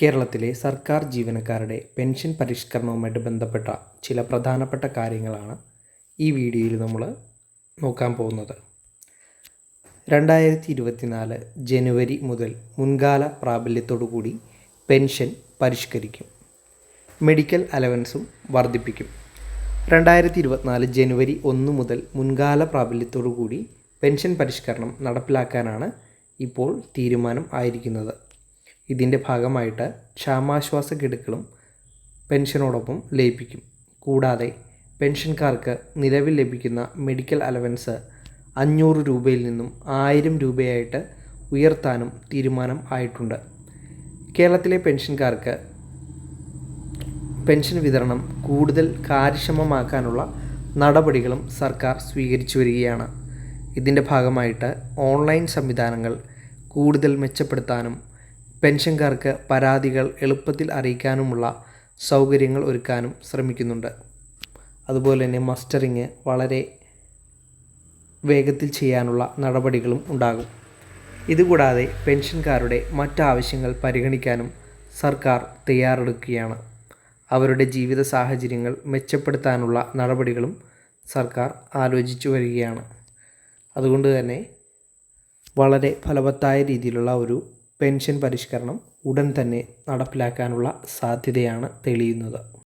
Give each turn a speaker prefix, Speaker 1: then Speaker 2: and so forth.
Speaker 1: കേരളത്തിലെ സർക്കാർ ജീവനക്കാരുടെ പെൻഷൻ പരിഷ്കരണവുമായിട്ട് ബന്ധപ്പെട്ട ചില പ്രധാനപ്പെട്ട കാര്യങ്ങളാണ് ഈ വീഡിയോയിൽ നമ്മൾ നോക്കാൻ പോകുന്നത്. രണ്ടായിരത്തി ഇരുപത്തിനാല് ജനുവരി മുതൽ മുൻകാല പ്രാബല്യത്തോടു കൂടി പെൻഷൻ പരിഷ്കരിക്കും. മെഡിക്കൽ അലവൻസും വർദ്ധിപ്പിക്കും. രണ്ടായിരത്തി ഇരുപത്തിനാല് ജനുവരി ഒന്ന് മുതൽ മുൻകാല പ്രാബല്യത്തോടു കൂടി പെൻഷൻ പരിഷ്കരണം നടപ്പിലാക്കാനാണ് ഇപ്പോൾ തീരുമാനം ആയിരിക്കുന്നത്. ഇതിന്റെ ഭാഗമായിട്ട് ക്ഷാമാശ്വാസ ഗഡുക്കളും പെൻഷനോടൊപ്പം ലയിപ്പിക്കും. കൂടാതെ പെൻഷൻകാർക്ക് നിലവിൽ ലഭിക്കുന്ന മെഡിക്കൽ അലവൻസ് അഞ്ഞൂറ് രൂപയിൽ നിന്നും ആയിരം രൂപയായിട്ട് ഉയർത്താനും തീരുമാനം ആയിട്ടുണ്ട്. കേരളത്തിലെ പെൻഷൻകാർക്ക് പെൻഷൻ വിതരണം കൂടുതൽ കാര്യക്ഷമമാക്കാനുള്ള നടപടികളും സർക്കാർ സ്വീകരിച്ചു വരികയാണ്. ഇതിന്റെ ഭാഗമായിട്ട് ഓൺലൈൻ സംവിധാനങ്ങൾ കൂടുതൽ മെച്ചപ്പെടുത്താനും പെൻഷൻകാർക്ക് പരാതികൾ എളുപ്പത്തിൽ അറിയിക്കാനുമുള്ള സൗകര്യങ്ങൾ ഒരുക്കാനും ശ്രമിക്കുന്നുണ്ട്. അതുപോലെ തന്നെ മസ്റ്ററിങ് വളരെ വേഗത്തിൽ ചെയ്യാനുള്ള നടപടികളും ഉണ്ടാകും. ഇതുകൂടാതെ പെൻഷൻകാരുടെ മറ്റാവശ്യങ്ങൾ പരിഗണിക്കാനും സർക്കാർ തയ്യാറെടുക്കുകയാണ്. അവരുടെ ജീവിത സാഹചര്യങ്ങൾ മെച്ചപ്പെടുത്താനുള്ള നടപടികളും സർക്കാർ ആലോചിച്ചു വരികയാണ്. അതുകൊണ്ട് തന്നെ വളരെ ഫലവത്തായ രീതിയിലുള്ള ഒരു പെൻഷൻ പരിഷ്കരണം ഉടൻ തന്നെ നടപ്പിലാക്കാനുള്ള സാധ്യതയാണ് തെളിയുന്നത്.